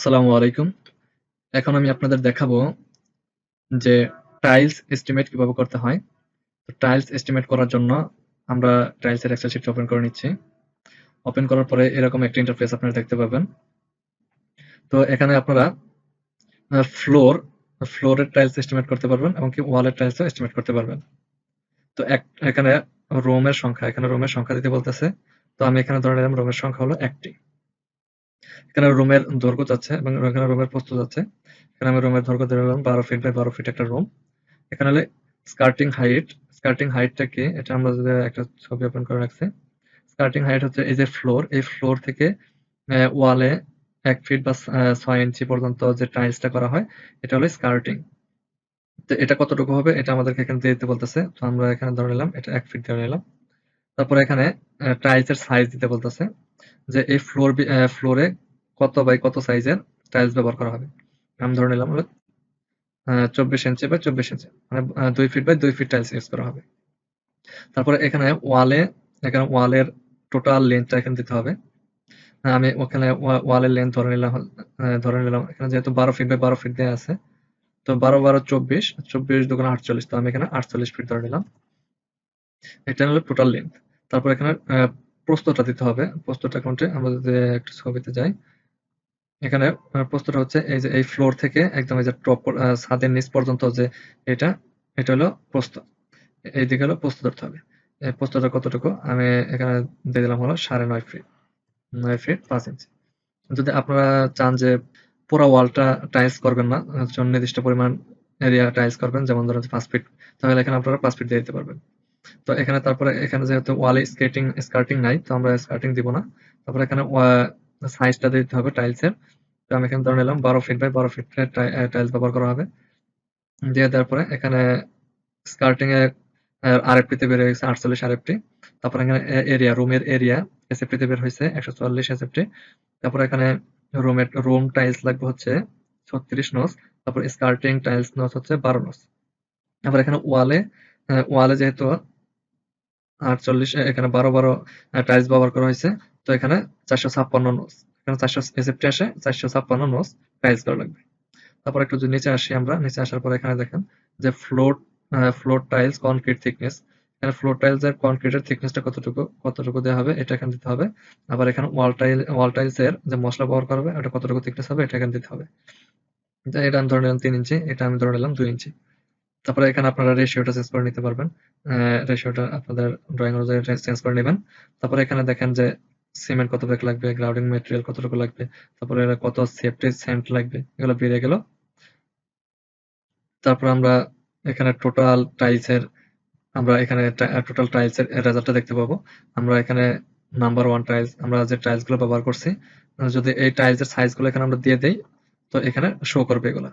আসসালামু আলাইকুম। এখন আমি আপনাদের দেখাবো যে টাইলস এস্টিমেট কীভাবে করতে হয়। টাইলস এস্টিমেট করার জন্য আমরা টাইলস এর এক্সেল শিট ওপেন করে নিচ্ছি। ওপেন করার পরে এরকম একটা ইন্টারফেস আপনারা দেখতে পাবেন। তো এখানে আপনারা ফ্লোর, ফ্লোরের টাইলস এস্টিমেট করতে পারবেন এবং কি ওয়ালের টাইলসও এস্টিমেট করতে পারবেন। তো এখানে রুমের সংখ্যা, এখানে রুমের সংখ্যা দিতে বলতেছে। তো আমি এখানে ধরে নিলাম রুমের সংখ্যা হলো ১ টি। এখানে রুমের দৈর্ঘ্য যাচ্ছে এবং এখানে রুমের প্রস্থ যাচ্ছে এখানে আমি রুমের দৈর্ঘ্য নিলাম ১২ ফিট বাই ১২ ফিট একটা রুম। এখানে হলে স্কার্টিং হাইট, স্কার্টিং হাইটটা কি? এটা আমরা যদি একটা ছবি ওপেন করে রাখছি। স্কার্টিং হাইট হচ্ছে এই যে ফ্লোর, এই ফ্লোর থেকে ওয়ালে এক ফিট বা ছয় ইঞ্চি পর্যন্ত যে টাইলসটা করা হয়, এটা হলো স্কার্টিং। তো এটা কতটুকু হবে? এটা আমাদেরকে এখানে দিয়ে দিতে বলতেছে। তো আমরা এখানে ধরে নিলাম এটা এক ফিট ধরে নিলাম। তারপরে এখানে টাইলসের সাইজ দিতে বলতেছে। যে এই ফ্লোর ফ্লোরে কত বাই কত সাইজের টাইলস ব্যবহার করা হবে। আমি ধরে নিলাম হলো ২৪ ইঞ্চি বাই ২৪ ইঞ্চি। মানে ২ feet by ২ feet tiles use করা হবে। তারপরে এখানে ওয়ালে, এখানে ওয়ালের টোটাল লেন্থটা এখানে দিতে হবে। আমি ওখানে ওয়ালের লেন্থ ধরে নিলাম ধরে নিলাম এখানে যেহেতু ১২ ফিট বাই ১২ ফিট দেয়া আছে। তো ১২, ১২ ২৪, ২৪ দুগুণে ৪৮ তো আমি এখানে ৪৮ ফিট ধরে নিলাম। এটা হলো টোটাল লেন্থ। তারপর এখানে আ দিতে হবে। প্রস্থটা কোনটি? আমরা যদি একটু ছবিতে যাই। এখানে আ হচ্ছে এই যে এই ফ্লোর থেকে একদম এই যে টপ ছাদের নিচ পর্যন্ত যে এটা, এটা হলো প্রস্থ। এইদিকে হলো প্রস্থ ধরতে হবে। এই প্রস্থটা কতটুকু? আমি এখানে দিয়ে দিলাম হলো ৯.৫ ফিট। নয় ফিট পাঁচ ইঞ্চি। যদি আপনারা চান যে পুরা ওয়ালটা টাইলস করবেন না, নির্দিষ্ট পরিমাণ এরিয়া টাইলস করবেন যেমন ধরেন পাঁচ ফিট, তাহলে এখানে আপনারা পাঁচ ফিট দিয়ে দিতে পারবেন। তো এখানে তারপরে এখানে যেহেতু ওয়ালে স্কেটিং স্কার্টিং নাই, তো আমরা স্কার্টিং দিব না। তারপরে এখানে সাইজটা দিতে হবে টাইলসের। তো আমি এখানে ধরে নিলাম ১২ ফিট বাই ১২ ফিটের টাইলস ব্যবহার করা হবে। দিয়ে দেওয়ার পরে এখানে স্কার্টিং এ অ্যা আরএফটি বের হয়েছে আটচল্লিশ ৪৮ আরএফটি। তারপর এখানে এরিয়া, রুমের এরিয়া এসএফটি তে বের হইছে ১৪৪ এসএফটি। তারপরে এখানে রুমের রুম টাইলস লাগবে হচ্ছে ৩৬ নস। তারপর স্কার্টিং টাইলস নস হচ্ছে ১২ নস। আবার এখানে ওয়ালে ওয়ালে যেহেতু ৪৮ এখানে ১২, ১২ আ টাইলস ব্যবহার করা হইছে। তো এখানে ৪৫৬ নস। এখানে ৪০০ এসএফটি আসে ৪৫৬ নস টাইলস করা লাগবে। তারপর একটু নিচে আসি আমরা, নিচে আসার পরে এখানে দেখেন যে floor floor tiles concrete thickness. এখানে ফ্লোর টাইলস এর কনক্রিটের থিকনেসটা কতটুকু, কতটুকু দেয়া হবে এটা এখানে দিতে হবে। আবার এখানে ওয়াল টাইল ওয়াল টাইলস এর যে মসলা ব্যবহার করা হবে ওটা কতটুকু থিকনেস হবে এটা এখানে দিতে হবে। এটা আমি ধরে নিলাম ৩ ইঞ্চি, এটা আমি ধরে নিলাম ২ ইঞ্চি। তারপরে এখানে আপনারা রেশিওটা চেঞ্জ করে নিতে পারবেন। রেশিওটা আপনাদের ড্রয়িং অনুযায়ী চেঞ্জ করে নেবেন তারপরে এখানে দেখেন যে সিমেন্ট কত ব্যাগ লাগবে, গ্রাউন্ডিং ম্যাটেরিয়াল কতটুকু লাগবে, তারপরে কত সেফটি সেন্ট লাগবে, এগুলো বেরিয়ে গেল। তারপর আমরা এখানে টোটাল টাইলসের আমরা এখানে টোটাল টাইলসের রেজাল্টটা দেখতে পাবো। আমরা এখানে নাম্বার ওয়ান টাইলস আমরা যে টাইলসগুলো ব্যবহার করছি, যদি এই টাইলস এর সাইজগুলো এখানে আমরা দিয়ে দেই, তো এখানে শো করবে এগুলা।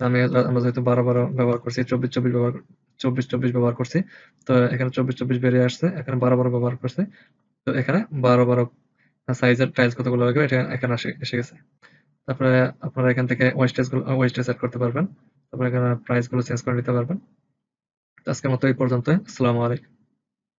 আমি আমরা যেহেতু ১২, ১২ ব্যবহার করছি, ২৪, ২৪ ব্যবহার ২৪, ২৪ ব্যবহার করছি। তো এখানে ২৪, ২৪ বেরিয়ে আসছে। এখানে ১২, ১২ ব্যবহার করছি। তো এখানে ১২, ১২ সাইজের টাইলস কতগুলো লাগবে এটা এখানে এসে গেছে। তারপরে আপনারা এখান থেকে ওয়েস্টেজগুলো ওয়েস্টেজ সেট করতে পারবেন। তারপরে এখানে প্রাইসগুলো চেঞ্জ করে নিতে পারবেন। আজকের মতো এই পর্যন্তই। আসসালামু আলাইকুম।